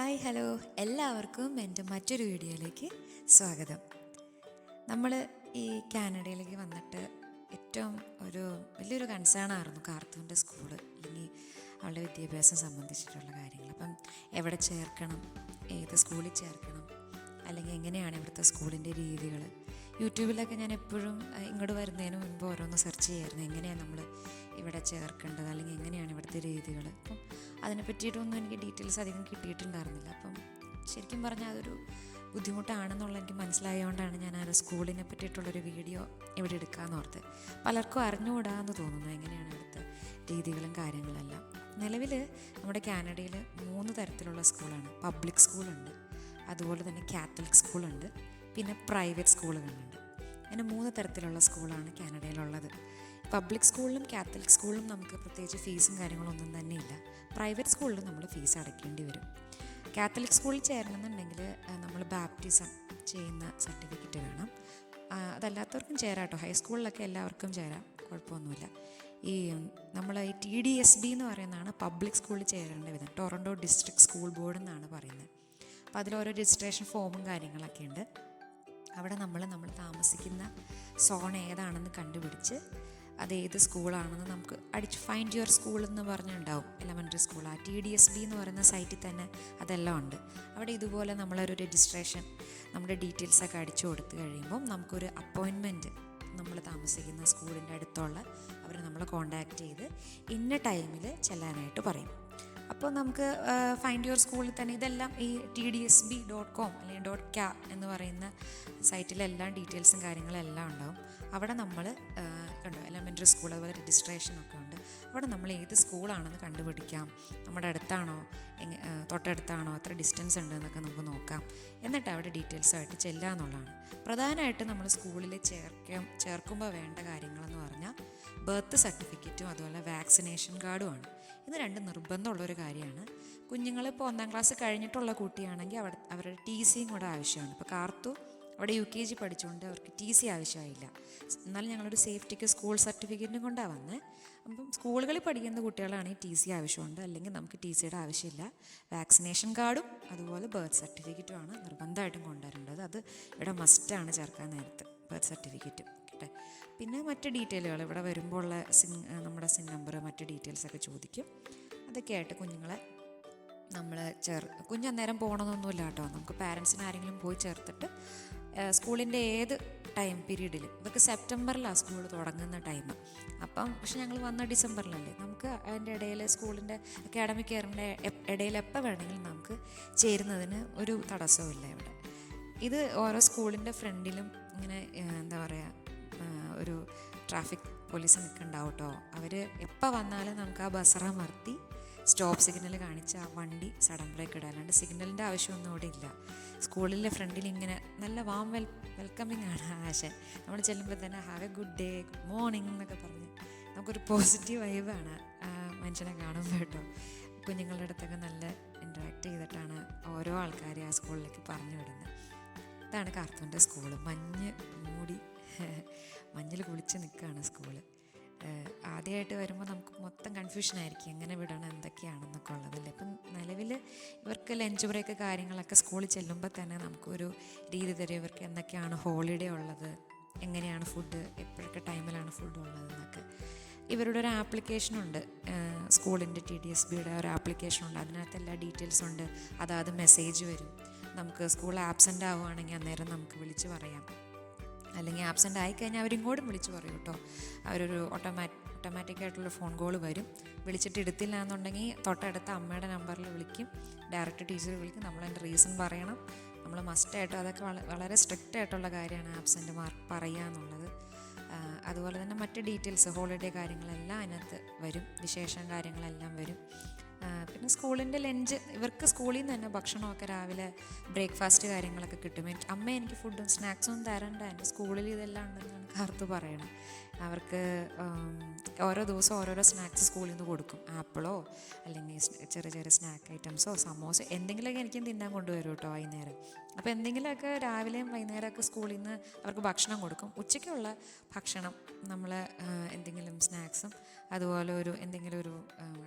Hi hello. എല്ലാവർക്കും എന്റെ മറ്റൊരു വീഡിയോയിലേക്ക് സ്വാഗതം. നമ്മൾ ഈ കാനഡയിലേക്ക് വന്നിട്ട് ഏറ്റവും ഒരു വലിയൊരു കൺസേൺ ആയിരുന്നു കാർത്തൂന്റെ സ്കൂൾ അല്ലെങ്കിൽ അവളുടെ വിദ്യാഭ്യാസം സംബന്ധിച്ചിട്ടുള്ള കാര്യങ്ങൾ. അപ്പം എവിടെ ചേർക്കണം? ഏത് സ്കൂളിൽ ചേർക്കണം? അല്ലെങ്കിൽ എങ്ങനെയാണ് ഇവിടുത്തെ സ്കൂളിന്റെ രീതികൾ യൂട്യൂബിലൊക്കെ ഞാൻ എപ്പോഴും ഇങ്ങോട്ട് വരുന്നതിന് മുൻപ് ഓരോന്ന് സെർച്ച് ചെയ്യായിരുന്നു. എങ്ങനെയാണ് നമ്മൾ ഇവിടെ ചേർക്കേണ്ടത്? അല്ലെങ്കിൽ എങ്ങനെയാണ് ഇവിടുത്തെ രീതികൾ അപ്പം അതിനെ പറ്റിയിട്ടൊന്നും എനിക്ക് ഡീറ്റെയിൽസ് അധികം കിട്ടിയിട്ടുണ്ടായിരുന്നില്ല. അപ്പം ശരിക്കും പറഞ്ഞാൽ അതൊരു ബുദ്ധിമുട്ടാണെന്നുള്ള എനിക്ക് മനസ്സിലായതുകൊണ്ടാണ് ഞാൻ ആ സ്കൂളിനെ പറ്റിയിട്ടുള്ളൊരു വീഡിയോ ഇവിടെ എടുക്കാമെന്ന് ഓർത്ത് പലർക്കും അറിഞ്ഞുകൂടാന്ന് തോന്നുന്നു എങ്ങനെയാണ് ഇവിടുത്തെ രീതികളും കാര്യങ്ങളെല്ലാം. നിലവിൽ നമ്മുടെ കാനഡയിൽ മൂന്ന് തരത്തിലുള്ള സ്കൂളാണ്. പബ്ലിക് സ്കൂളുണ്ട് അതുപോലെ തന്നെ കാത്തലിക് സ്കൂളുണ്ട് പിന്നെ പ്രൈവറ്റ് സ്കൂളുകളുണ്ട്. അങ്ങനെ മൂന്ന് തരത്തിലുള്ള സ്കൂളാണ് കാനഡയിലുള്ളത്. പബ്ലിക് സ്കൂളിലും കാത്തലിക് സ്കൂളിലും നമുക്ക് പ്രത്യേകിച്ച് ഫീസും കാര്യങ്ങളൊന്നും തന്നെ ഇല്ല പ്രൈവറ്റ് സ്കൂളിലും നമ്മൾ ഫീസ് അടയ്ക്കേണ്ടി വരും. കാത്തലിക് സ്കൂളിൽ ചേരണമെന്നുണ്ടെങ്കിൽ നമ്മൾ ബാപ്റ്റിസം ചെയ്യുന്ന സർട്ടിഫിക്കറ്റ് വേണം. അതല്ലാത്തവർക്കും ചേരാം കേട്ടോ. ഹൈസ്കൂളിലൊക്കെ എല്ലാവർക്കും ചേരാം. കുഴപ്പമൊന്നുമില്ല. ഈ നമ്മൾ ഈ ടി ഡി എസ് ബി എന്ന് പറയുന്നതാണ് പബ്ലിക് സ്കൂളിൽ ചേരേണ്ട വിധം. ടൊറൻഡോ ഡിസ്ട്രിക്ട് സ്കൂൾ ബോർഡ് എന്നാണ് പറയുന്നത്. അപ്പോൾ അതിലോരോ രജിസ്ട്രേഷൻ ഫോമും കാര്യങ്ങളൊക്കെ ഉണ്ട് അവിടെ നമ്മൾ നമ്മൾ താമസിക്കുന്ന സോൺ ഏതാണെന്ന് കണ്ടുപിടിച്ച് അത് ഏത് സ്കൂളാണെന്ന് നമുക്ക് അടിച്ച് ഫൈൻഡ് യുവർ സ്കൂൾ എന്ന് പറഞ്ഞുണ്ടാവും. എലമെന്ററി സ്കൂൾ ആ ടി ഡി എസ് ബി എന്ന് പറയുന്ന സൈറ്റിൽ തന്നെ അതെല്ലാം ഉണ്ട്. അവിടെ ഇതുപോലെ നമ്മളൊരു രജിസ്ട്രേഷൻ നമ്മുടെ ഡീറ്റെയിൽസൊക്കെ അടിച്ചു കൊടുത്തു കഴിയുമ്പം നമുക്കൊരു അപ്പോയിൻമെന്റ് നമ്മൾ താമസിക്കുന്ന സ്കൂളിന്റെ അടുത്തുള്ള അവർ നമ്മളെ കോണ്ടാക്ട് ചെയ്ത് ഇന്ന ടൈമിൽ ചെല്ലാനായിട്ട് പറയും. അപ്പോൾ നമുക്ക് ഫൈൻഡ് യുവർ സ്കൂളിൽ തന്നെ ഇതെല്ലാം ഈ T D S B dot com അല്ലെങ്കിൽ ഡോട്ട് ക്യാ എന്ന് പറയുന്ന സൈറ്റിലെല്ലാം ഡീറ്റെയിൽസും കാര്യങ്ങളും എല്ലാം ഉണ്ടാവും. അവിടെ നമ്മൾ കണ്ടോ എലമെന്ററി സ്കൂൾ അതുപോലെ രജിസ്ട്രേഷൻ ഒക്കെ ഉണ്ട്. അവിടെ നമ്മൾ ഏത് സ്കൂളാണെന്ന് കണ്ടുപിടിക്കാം. നമ്മുടെ അടുത്താണോ തൊട്ടടുത്താണോ എത്ര ഡിസ്റ്റൻസ് ഉണ്ട് എന്നൊക്കെ നമുക്ക് നോക്കാം. എന്നിട്ട് അവിടെ ഡീറ്റെയിൽസ് ആയിട്ട് ചെല്ലുക എന്നുള്ളതാണ്. പ്രധാനമായിട്ട് നമ്മൾ സ്കൂളിൽ ചേർക്കാം ചേർക്കുമ്പോൾ വേണ്ട കാര്യങ്ങളെന്ന് പറഞ്ഞാൽ ബർത്ത് സർട്ടിഫിക്കറ്റും അതുപോലെ വാക്സിനേഷൻ കാർഡുമാണ് ഇത് രണ്ട് നിർബന്ധമുള്ളൊരു കാര്യമാണ്. കുഞ്ഞുങ്ങൾ ഇപ്പോൾ ഒന്നാം ക്ലാസ് കഴിഞ്ഞിട്ടുള്ള കുട്ടിയാണെങ്കിൽ അവിടെ അവരുടെ ടി സിയും കൂടെ ആവശ്യമാണ്. ഇപ്പോൾ കാർത്തു അവിടെ യു കെ ജി പഠിച്ചുകൊണ്ട് അവർക്ക് ടി സി ആവശ്യമായില്ല. എന്നാലും ഞങ്ങളൊരു സേഫ്റ്റിക്ക് സ്കൂൾ സർട്ടിഫിക്കറ്റും കൊണ്ടാണ് വന്നത് അപ്പം സ്കൂളുകളിൽ പഠിക്കുന്ന കുട്ടികളാണെങ്കിൽ ടി സി ആവശ്യമുണ്ട്. അല്ലെങ്കിൽ നമുക്ക് ടി സിയുടെ ആവശ്യമില്ല. വാക്സിനേഷൻ കാർഡും അതുപോലെ ബർത്ത് സർട്ടിഫിക്കറ്റുമാണ് നിർബന്ധമായിട്ടും കൊണ്ടുവരേണ്ടത്. അത് ഇവിടെ മസ്റ്റാണ് ചേർക്കാൻ നേരത്ത്. Birth certificate. കേട്ടെ പിന്നെ മറ്റ് ഡീറ്റെയിലുകൾ ഇവിടെ വരുമ്പോൾ ഉള്ള നമ്മുടെ സിൻ നമ്പർ മറ്റ് ഡീറ്റെയിൽസ് ഒക്കെ ചോദിക്കും. അതൊക്കെ ആയിട്ട് കുഞ്ഞുങ്ങളെ നമ്മൾ ചേർ കുഞ്ഞന്നേരം പോകണമെന്നൊന്നുമില്ല കേട്ടോ. നമുക്ക് പാരൻസിന് ആരെങ്കിലും പോയി ചേർത്തിട്ട് സ്കൂളിന്റെ ഏത് ടൈം പീരീഡിൽ ഇതൊക്കെ സെപ്റ്റംബറിലാണ് സ്കൂൾ തുടങ്ങുന്ന ടൈം. അപ്പം പക്ഷെ ഞങ്ങൾ വന്ന ഡിസംബറിലല്ലേ? നമുക്ക് അതിന്റെ ഇടയിൽ സ്കൂളിന്റെ അക്കാഡമിക് ഇയറിന്റെ ഇടയിൽ എപ്പോൾ വേണമെങ്കിലും നമുക്ക് ചേരുന്നതിന് ഒരു തടസ്സവും ഇവിടെ. ഇത് ഓരോ സ്കൂളിന്റെ ഫ്രണ്ടിലും ഇങ്ങനെ എന്താ പറയുക ഒരു ട്രാഫിക് പോലീസ് നിൽക്കുന്നുണ്ടാവും കേട്ടോ അവർ എപ്പോൾ വന്നാലും നമുക്ക് ആ ബസറ മർത്തി സ്റ്റോപ്പ് സിഗ്നൽ കാണിച്ച് ആ വണ്ടി സഡൻ ബ്രേക്ക് ഇടുക അല്ലാണ്ട് സിഗ്നലിന്റെ ആവശ്യമൊന്നും ഇവിടെ ഇല്ല. സ്കൂളിലെ ഫ്രണ്ടിൽ ഇങ്ങനെ നല്ല വാം വെൽ വെൽക്കമിങ് ആണ് ആശ. നമ്മൾ ചെല്ലുമ്പോൾ തന്നെ have a good day good morning എന്നൊക്കെ പറഞ്ഞ് നമുക്കൊരു പോസിറ്റീവ് വൈബാണ് മനുഷ്യനെ കാണുമ്പോൾ കേട്ടോ കുഞ്ഞുങ്ങളുടെ അടുത്തൊക്കെ നല്ല ഇൻട്രാക്ട് ചെയ്തിട്ടാണ് ഓരോ ആൾക്കാരെ ആ സ്കൂളിലേക്ക് പറഞ്ഞു വിടുന്നത് ഇതാണ് കാർത്തൂന്റെ സ്കൂൾ മഞ്ഞ് മൂടി മഞ്ഞിൽ കുളിച്ച് നിൽക്കുകയാണ് സ്കൂൾ ആദ്യമായിട്ട് വരുമ്പോൾ നമുക്ക് മൊത്തം കൺഫ്യൂഷൻ ആയിരിക്കും. എങ്ങനെ വിടണം എന്തൊക്കെയാണെന്നൊക്കെ ഉള്ളതല്ലേ അപ്പം നിലവിൽ ഇവർക്ക് ലഞ്ച് ബ്രേക്ക് കാര്യങ്ങളൊക്കെ സ്കൂളിൽ ചെല്ലുമ്പോൾ തന്നെ നമുക്കൊരു രീതി തരും. ഇവർക്ക് എന്തൊക്കെയാണ് ഹോളിഡേ ഉള്ളത് എങ്ങനെയാണ് ഫുഡ് എപ്പോഴൊക്കെ ടൈമിലാണ് ഫുഡ് ഉള്ളതെന്നൊക്കെ. ഇവരുടെ ഒരു ആപ്ലിക്കേഷനുണ്ട് സ്കൂളിന്റെ ടി ഡി എസ് ബിയുടെ ഒരു ആപ്ലിക്കേഷനുണ്ട് അതിനകത്ത് എല്ലാ ഡീറ്റെയിൽസും ഉണ്ട്. അതാത് മെസ്സേജ് വരും. നമുക്ക് സ്കൂൾ ആബ്സെന്റ് ആവുകയാണെങ്കിൽ അന്നേരം നമുക്ക് വിളിച്ച് പറയാം. അല്ലെങ്കിൽ ആബ്സെന്റ് ആയിക്കഴിഞ്ഞാൽ അവരിങ്ങോട്ടും വിളിച്ച് പറയും കേട്ടോ. അവരൊരു ഓട്ടോമാറ്റ് ഓട്ടോമാറ്റിക് ആയിട്ടുള്ള ഫോൺ കോൾ വരും. വിളിച്ചിട്ട് എടുത്തില്ല എന്നുണ്ടെങ്കിൽ തൊട്ടടുത്ത അമ്മയുടെ നമ്പറിൽ വിളിക്കും. ഡയറക്റ്റ് ടീച്ചർ വിളിക്കും. നമ്മൾ അതിന്റെ റീസൺ പറയണം. നമ്മൾ മസ്റ്റായിട്ടും അതൊക്കെ വള- വളരെ സ്ട്രിക്റ്റ് ആയിട്ടുള്ള കാര്യമാണ് ആബ്സെന്റ് മാർക്ക് പറയുക എന്നുള്ളത്. അതുപോലെ തന്നെ മറ്റ് ഡീറ്റെയിൽസ് ഹോളിഡേ കാര്യങ്ങളെല്ലാം അതിനകത്ത് വരും. വിശേഷം കാര്യങ്ങളെല്ലാം വരും. പിന്നെ സ്കൂളിന്റെ ലഞ്ച് ഇവർക്ക് സ്കൂളിൽ നിന്ന് തന്നെ ഭക്ഷണമൊക്കെ രാവിലെ ബ്രേക്ക്ഫാസ്റ്റ് കാര്യങ്ങളൊക്കെ കിട്ടും. എനിക്ക് അമ്മ എനിക്ക് ഫുഡും സ്നാക്സും തരണ്ട. എന്റെ സ്കൂളിൽ ഇതെല്ലാം ഉണ്ടെന്നാണ് കാർത്ത് പറയണം. അവർക്ക് ഓരോ ദിവസവും ഓരോരോ സ്നാക്സ് സ്കൂളിൽ നിന്ന് കൊടുക്കും. ആപ്പിളോ അല്ലെങ്കിൽ ചെറിയ ചെറിയ സ്നാക്ക് ഐറ്റംസോ സമോസോ എന്തെങ്കിലുമൊക്കെ എനിക്കും തിന്നാൻ കൊണ്ടുവരും കേട്ടോ വൈകുന്നേരം. അപ്പോൾ എന്തെങ്കിലുമൊക്കെ രാവിലെയും വൈകുന്നേരമൊക്കെ സ്കൂളിൽ നിന്ന് അവർക്ക് ഭക്ഷണം കൊടുക്കും. ഉച്ചയ്ക്കുള്ള ഭക്ഷണം നമ്മൾ എന്തെങ്കിലും സ്നാക്സും അതുപോലെ ഒരു എന്തെങ്കിലും ഒരു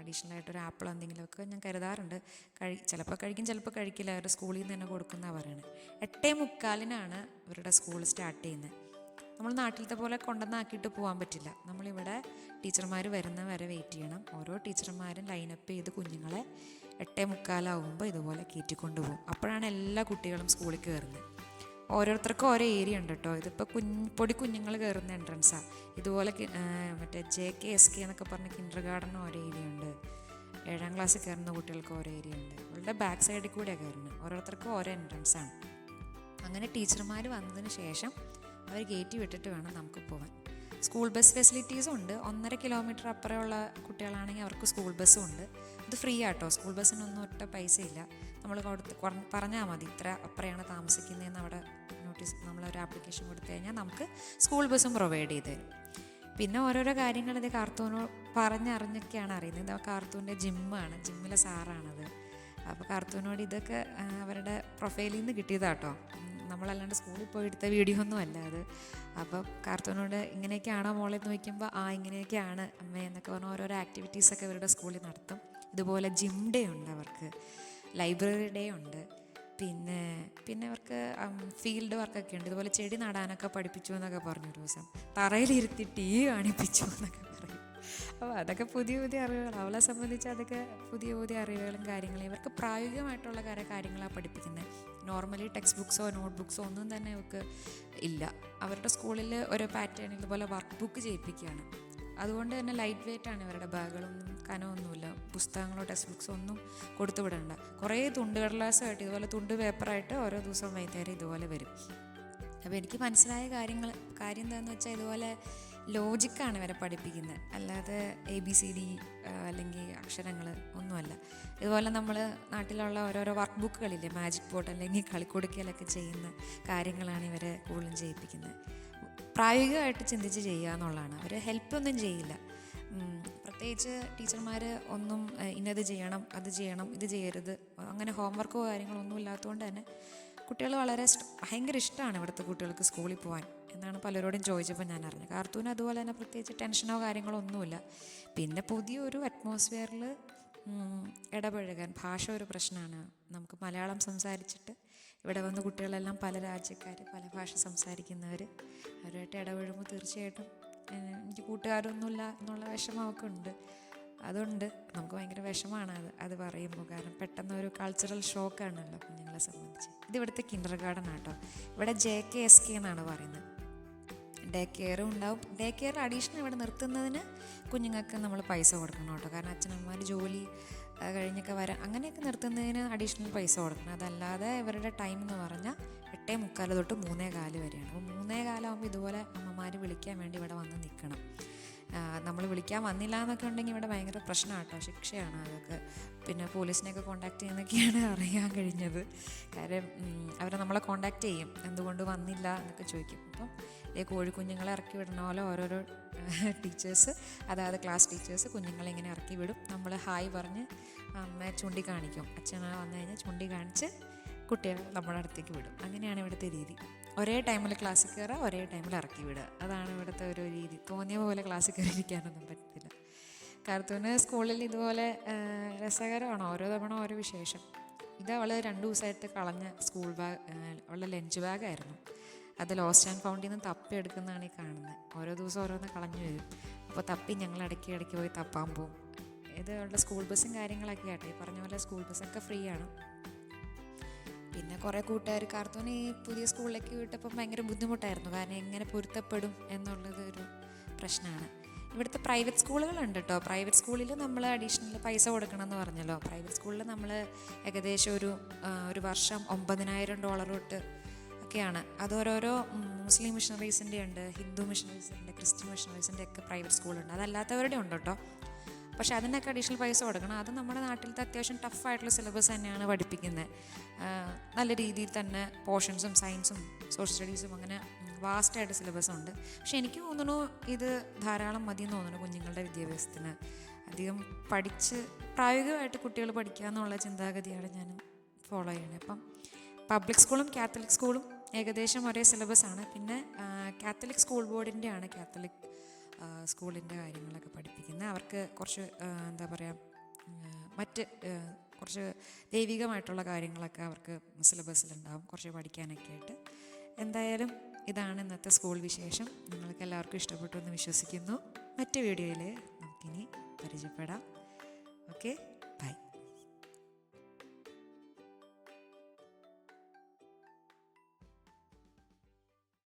അഡീഷണൽ ആയിട്ട് ഒരു ആപ്പിൾ എന്തെങ്കിലുമൊക്കെ ഞാൻ കരുതാറുണ്ട്. കഴി ചിലപ്പോൾ കഴിക്കും ചിലപ്പോൾ കഴിക്കില്ല. അവരുടെ സ്കൂളിൽ നിന്ന് തന്നെ കൊടുക്കുന്നതാണ് പറയുന്നത് എട്ടേ മുക്കാലിനാണ് അവരുടെ സ്കൂൾ സ്റ്റാർട്ട് ചെയ്യുന്നത് നമ്മൾ നാട്ടിലത്തെ പോലെ കൊണ്ടുവന്നാക്കിയിട്ട് പോകാൻ പറ്റില്ല. നമ്മളിവിടെ ടീച്ചർമാർ വരുന്ന വരെ വെയിറ്റ് ചെയ്യണം. ഓരോ ടീച്ചർമാരും ലൈനപ്പ് ചെയ്ത് കുഞ്ഞുങ്ങളെ എട്ടേ മുക്കാലാവുമ്പോൾ ഇതുപോലെ കയറ്റിക്കൊണ്ട് പോകും അപ്പോഴാണ് എല്ലാ കുട്ടികളും സ്കൂളിൽ കയറുന്നത് ഓരോരുത്തർക്കും ഓരോ ഏരിയ ഉണ്ട് കേട്ടോ ഇതിപ്പോൾ കുഞ്ഞ് പൊടി കുഞ്ഞുങ്ങൾ കയറുന്ന എൻട്രൻസാണ് ഇതുപോലെ മറ്റേ ജെ കെ എസ് കെ എന്നൊക്കെ പറഞ്ഞ കിൻഡർ ഗാർഡൻ ഓരോ ഏരിയ ഉണ്ട്. ഏഴാം ക്ലാസ്സിൽ കയറുന്ന കുട്ടികൾക്ക് ഓരോ ഏരിയ ഉണ്ട്. അവളുടെ ബാക്ക് സൈഡിൽ കൂടെയാണ് കയറുന്നത് ഓരോരുത്തർക്കും ഓരോ എൻട്രൻസാണ് അങ്ങനെ ടീച്ചർമാർ വന്നതിന് ശേഷം അവർ ഗേറ്റ് വിട്ടിട്ട് വേണം നമുക്ക് പോകാൻ സ്കൂൾ ബസ് ഫെസിലിറ്റീസും ഉണ്ട്. ഒന്നര കിലോമീറ്റർ അപ്പുറമുള്ള കുട്ടികളാണെങ്കിൽ അവർക്ക് സ്കൂൾ ബസ്സും ഉണ്ട്. ഇത് ഫ്രീ ആട്ടോ. സ്കൂൾ ബസ്സിനൊന്നും ഒറ്റ പൈസയില്ല നമ്മൾ കൊടുത്ത് പറഞ്ഞാൽ മതി. ഇത്ര അപ്പറയാണ് താമസിക്കുന്നതെന്ന് അവിടെ നോട്ടീസ് നമ്മളൊരു ആപ്ലിക്കേഷൻ കൊടുത്തു കഴിഞ്ഞാൽ നമുക്ക് സ്കൂൾ ബസ്സും പ്രൊവൈഡ് ചെയ്ത് തരും. പിന്നെ ഓരോരോ കാര്യങ്ങൾ ഇത് കാർത്തൂനോ പറഞ്ഞറിഞ്ഞൊക്കെയാണ് അറിയുന്നത്. ഇത് കാർത്തൂന്റെ ജിമ്മാണ് ജിമ്മിലെ സാറാണത്. അപ്പോൾ കാർത്തൂനോട് ഇതൊക്കെ അവരുടെ പ്രൊഫൈലിൽ നിന്ന് കിട്ടിയതാട്ടോ. നമ്മളല്ലാണ്ട് സ്കൂളിൽ പോയി എടുത്ത വീഡിയോ ഒന്നും അല്ല അത്. അപ്പോൾ കാർത്തൂനോട് ഇങ്ങനെയൊക്കെയാണോ മോളെ എന്ന് ചോദിക്കുമ്പോൾ ആ ഇങ്ങനെയൊക്കെയാണ് അമ്മ എന്നൊക്കെ പറഞ്ഞ ഓരോരോ ആക്ടിവിറ്റീസൊക്കെ ഇവരുടെ സ്കൂളിൽ നടത്തും. ഇതുപോലെ ജിം ഡേ ഉണ്ട് അവർക്ക്. ലൈബ്രറി ഡേ ഉണ്ട്. പിന്നെ പിന്നെ അവർക്ക് ഫീൽഡ് വർക്കൊക്കെ ഉണ്ട്. ഇതുപോലെ ചെടി നടാനൊക്കെ പഠിപ്പിച്ചു എന്നൊക്കെ പറഞ്ഞു ഒരു ദിവസം. തറയിലിരുത്തി ടീ കാണിപ്പിച്ചു എന്നൊക്കെ പറയും. അപ്പോൾ അതൊക്കെ പുതിയ പുതിയ അറിവുകൾ അവളെ സംബന്ധിച്ച് അതൊക്കെ പുതിയ പുതിയ അറിവുകളും കാര്യങ്ങളും. ഇവർക്ക് പ്രായോഗികമായിട്ടുള്ള കുറേ കാര്യങ്ങളാണ് പഠിപ്പിക്കുന്നത് നോർമലി ടെക്സ്റ്റ് ബുക്സോ നോട്ട് ബുക്സോ ഒന്നും തന്നെ ഇവർക്ക് ഇല്ല. അവരുടെ സ്കൂളിൽ ഒരു പാറ്റേൺ ഇതുപോലെ വർക്ക് ബുക്ക് ചെയ്യിപ്പിക്കുകയാണ്. അതുകൊണ്ട് തന്നെ ലൈറ്റ് വെയിറ്റ് ആണ് ഇവരുടെ ബാഗുകളൊന്നും കനമൊന്നുമില്ല പുസ്തകങ്ങളോ ടെക്സ്റ്റ് ബുക്സോ ഒന്നും കൊടുത്തു വിടണ്ട. കുറേ തുണ്ട് കടലാസമായിട്ട് ഇതുപോലെ തുണ്ട് പേപ്പറായിട്ട് ഓരോ ദിവസവും വൈകുന്നേരം ഇതുപോലെ വരും. അപ്പോൾ എനിക്ക് മനസ്സിലായ കാര്യങ്ങൾ കാര്യം എന്താണെന്ന് വെച്ചാൽ ഇതുപോലെ ലോജിക്കാണ് ഇവരെ പഠിപ്പിക്കുന്നത്. അല്ലാതെ എ ബി സി ഡി അല്ലെങ്കിൽ അക്ഷരങ്ങൾ ഒന്നുമല്ല. ഇതുപോലെ നമ്മൾ നാട്ടിലുള്ള ഓരോരോ വർക്ക് ബുക്കുകളില്ലേ മാജിക് ബോർഡ് അല്ലെങ്കിൽ കളിക്കൊടുക്കലൊക്കെ ചെയ്യുന്ന കാര്യങ്ങളാണ് ഇവരെ കൂടുതലും ചെയ്യിപ്പിക്കുന്നത്. പ്രായോഗികമായിട്ട് ചിന്തിച്ച് ചെയ്യുക എന്നുള്ളതാണ്. അവർ ഹെൽപ്പൊന്നും ചെയ്യില്ല. പ്രത്യേകിച്ച് ടീച്ചർമാർ ഒന്നും ഇന്നത് ചെയ്യണം അത് ചെയ്യണം ഇത് ചെയ്യരുത് അങ്ങനെ ഹോംവർക്കോ കാര്യങ്ങളോ ഒന്നും ഇല്ലാത്തതുകൊണ്ട് തന്നെ കുട്ടികൾ വളരെ ഭയങ്കര ഇഷ്ടമാണ് ഇവിടുത്തെ കുട്ടികൾക്ക് സ്കൂളിൽ പോകാൻ എന്നാണ് പലരോടും ചോദിച്ചപ്പോൾ ഞാൻ അറിഞ്ഞത്. കാർത്തൂന് അതുപോലെ തന്നെ പ്രത്യേകിച്ച് ടെൻഷനോ കാര്യങ്ങളോ ഒന്നുമില്ല. പിന്നെ പുതിയൊരു അറ്റ്മോസ്ഫിയറിൽ ഇടപഴകാൻ ഭാഷ ഒരു പ്രശ്നമാണ്. നമുക്ക് മലയാളം സംസാരിച്ചിട്ട് ഇവിടെ വന്ന് കുട്ടികളെല്ലാം പല രാജ്യക്കാർ പല ഭാഷ സംസാരിക്കുന്നവർ അവരുമായിട്ട് ഇടപഴകുമ്പോൾ തീർച്ചയായിട്ടും എനിക്ക് കൂട്ടുകാരൊന്നുമില്ല എന്നുള്ള വിഷമമൊക്കെ ഉണ്ട്. അതുണ്ട്. നമുക്ക് ഭയങ്കര വിഷമമാണ് അത് അത് പറയുമ്പോൾ. കാരണം പെട്ടെന്ന് ഒരു കൾച്ചറൽ ഷോക്കാണല്ലോ കുഞ്ഞുങ്ങളെ സംബന്ധിച്ച്. ഇത് ഇവിടുത്തെ കിൻഡർ ഗാർഡൻ ആട്ടോ. ഇവിടെ ജെ കെ എസ് കെ എന്നാണ് പറയുന്നത്. ഡേ കെയറും ഉണ്ടാവും. ഡേ കെയർ അഡീഷണൽ ഇവിടെ നിർത്തുന്നതിന് കുഞ്ഞുങ്ങൾക്ക് നമ്മൾ പൈസ കൊടുക്കണം കേട്ടോ. കാരണം അച്ഛനമ്മമാർ ജോലി കഴിഞ്ഞൊക്കെ വരാം അങ്ങനെയൊക്കെ നിർത്തുന്നതിന് അഡീഷണൽ പൈസ കൊടുക്കണം. അതല്ലാതെ ഇവരുടെ ടൈം എന്ന് പറഞ്ഞാൽ എട്ടേ മുക്കാൽ തൊട്ട് മൂന്നേ കാൽ വരെയാണ്. അപ്പോൾ മൂന്നേ കാലാകുമ്പോൾ ഇതുപോലെ അമ്മമാർ വിളിക്കാൻ വേണ്ടി ഇവിടെ വന്ന് നിൽക്കണം നമ്മൾ വിളിക്കാൻ വന്നില്ല എന്നൊക്കെ ഉണ്ടെങ്കിൽ ഇവിടെ ഭയങ്കര പ്രശ്നമാണ് കേട്ടോ ശിക്ഷയാണ് അതൊക്കെ. പിന്നെ പോലീസിനെയൊക്കെ കോണ്ടാക്ട് ചെയ്യുന്നൊക്കെയാണ് അറിയാൻ കഴിഞ്ഞത്. കാര്യം അവർ നമ്മളെ കോണ്ടാക്ട് ചെയ്യും. എന്തുകൊണ്ട് വന്നില്ല എന്നൊക്കെ ചോദിക്കും. അപ്പം ഈ കോഴിക്കുഞ്ഞുങ്ങളെ ഇറക്കി വിടണ പോലെ ഓരോരോ ടീച്ചേഴ്സ് അതായത് ക്ലാസ് ടീച്ചേഴ്സ് കുഞ്ഞുങ്ങളെ ഇങ്ങനെ ഇറക്കി വിടും. നമ്മൾ ഹായ് പറഞ്ഞ് അമ്മ ചൂണ്ടി കാണിക്കും അച്ഛനെ വന്നു കഴിഞ്ഞാൽ ചൂണ്ടി കാണിച്ച് കുട്ടികളെ നമ്മുടെ അടുത്തേക്ക് വിടും. അങ്ങനെയാണ് ഇവിടുത്തെ രീതി. ഒരേ ടൈമിൽ ക്ലാസ്സിൽ കയറുക ഒരേ ടൈമിൽ ഇറക്കി വിടുക അതാണ് ഇവിടുത്തെ ഒരു രീതി. തോന്നിയ പോലെ ക്ലാസ്സിൽ കയറിയിരിക്കാനൊന്നും പറ്റത്തില്ല. കാർത്തൂന് സ്കൂളിൽ ഇതുപോലെ രസകരമാണ്? ഓരോ തവണ ഓരോ വിശേഷം. ഇത് അവൾ രണ്ട് ദിവസമായിട്ട് കളഞ്ഞ സ്കൂൾ ബാഗ് അവളുടെ ലഞ്ച് ബാഗായിരുന്നു അത് ലോസ്റ്റ് ആൻഡ് ഫൗണ്ടിൽ നിന്ന് തപ്പി എടുക്കുന്നതാണ് ഈ കാണുന്നത് ഓരോ ദിവസം ഓരോന്ന് കളഞ്ഞു വരും. അപ്പോൾ തപ്പി ഞങ്ങൾ ഇടയ്ക്ക് ഇടയ്ക്ക് പോയി തപ്പാൻ പോകും ഇത് അവളുടെ സ്കൂൾ ബസ്സും കാര്യങ്ങളൊക്കെ ആട്ടെ. ഈ പറഞ്ഞ പോലെ സ്കൂൾ ബസ്സൊക്കെ ഫ്രീ ആണ്. പിന്നെ കുറേ കൂട്ടുകാർ കാർത്തൂൺ ഈ പുതിയ സ്കൂളിലേക്ക് വിട്ടപ്പം ഭയങ്കര ബുദ്ധിമുട്ടായിരുന്നു. കാരണം എങ്ങനെ പൊരുത്തപ്പെടും എന്നുള്ളത് ഒരു പ്രശ്നമാണ് ഇവിടുത്തെ പ്രൈവറ്റ് സ്കൂളുകളുണ്ട് കേട്ടോ പ്രൈവറ്റ് സ്കൂളിൽ നമ്മൾ അഡീഷണൽ പൈസ കൊടുക്കണം എന്ന് പറഞ്ഞല്ലോ പ്രൈവറ്റ് സ്കൂളിൽ നമ്മൾ ഏകദേശം ഒരു ഒരു വർഷം ഒമ്പതിനായിരം ഡോളർ തൊട്ട് ഒക്കെയാണ്. അത് ഓരോരോ മുസ്ലിം മിഷണറീസിന്റെ ഉണ്ട് ഹിന്ദു മിഷണറീസിന്റെ ക്രിസ്ത്യൻ മിഷണറീസിന്റെ ഒക്കെ പ്രൈവറ്റ് സ്കൂളുണ്ട് അതല്ലാത്തവരുടെ ഉണ്ട് കേട്ടോ പക്ഷേ അതിനൊക്കെ അഡീഷണൽ പൈസ കൊടുക്കണം. അത് നമ്മുടെ നാട്ടിലത്തെ അത്യാവശ്യം ടഫായിട്ടുള്ള സിലബസ് തന്നെയാണ് പഠിപ്പിക്കുന്നത്. നല്ല രീതിയിൽ തന്നെ പോർഷൻസും സയൻസും സോഷ്യൽ സ്റ്റഡീസും അങ്ങനെ വാസ്റ്റായിട്ട് സിലബസ് ഉണ്ട്. പക്ഷെ എനിക്ക് തോന്നുന്നു ഇത് ധാരാളം മതി എന്ന് തോന്നുന്നു കുഞ്ഞുങ്ങളുടെ വിദ്യാഭ്യാസത്തിന്. അധികം പഠിച്ച് പ്രായോഗികമായിട്ട് കുട്ടികൾ പഠിക്കുക എന്നുള്ള ചിന്താഗതിയാണ് ഞാൻ ഫോളോ ചെയ്യുന്നത്. അപ്പം പബ്ലിക് സ്കൂളും കാത്തലിക് സ്കൂളും ഏകദേശം ഒരേ സിലബസ് ആണ്. പിന്നെ കാത്തലിക് സ്കൂൾ ബോർഡിന്റെ ആണ് കാത്തലിക് സ്കൂളിന്റെ കാര്യങ്ങളൊക്കെ പഠിപ്പിക്കുന്നത്. അവർക്ക് കുറച്ച് എന്താ പറയുക മറ്റ് കുറച്ച് ദൈവികമായിട്ടുള്ള കാര്യങ്ങളൊക്കെ അവർക്ക് സിലബസിലുണ്ടാവും. കുറച്ച് പഠിക്കാനൊക്കെ ആയിട്ട്. എന്തായാലും ഇതാണ് ഇന്നത്തെ സ്കൂൾ വിശേഷം. നിങ്ങൾക്ക് എല്ലാവർക്കും ഇഷ്ടപ്പെട്ടു എന്ന് വിശ്വസിക്കുന്നു. മറ്റ് വീഡിയോയിൽ നമുക്കിനി പരിചയപ്പെടാം. ഓക്കെ?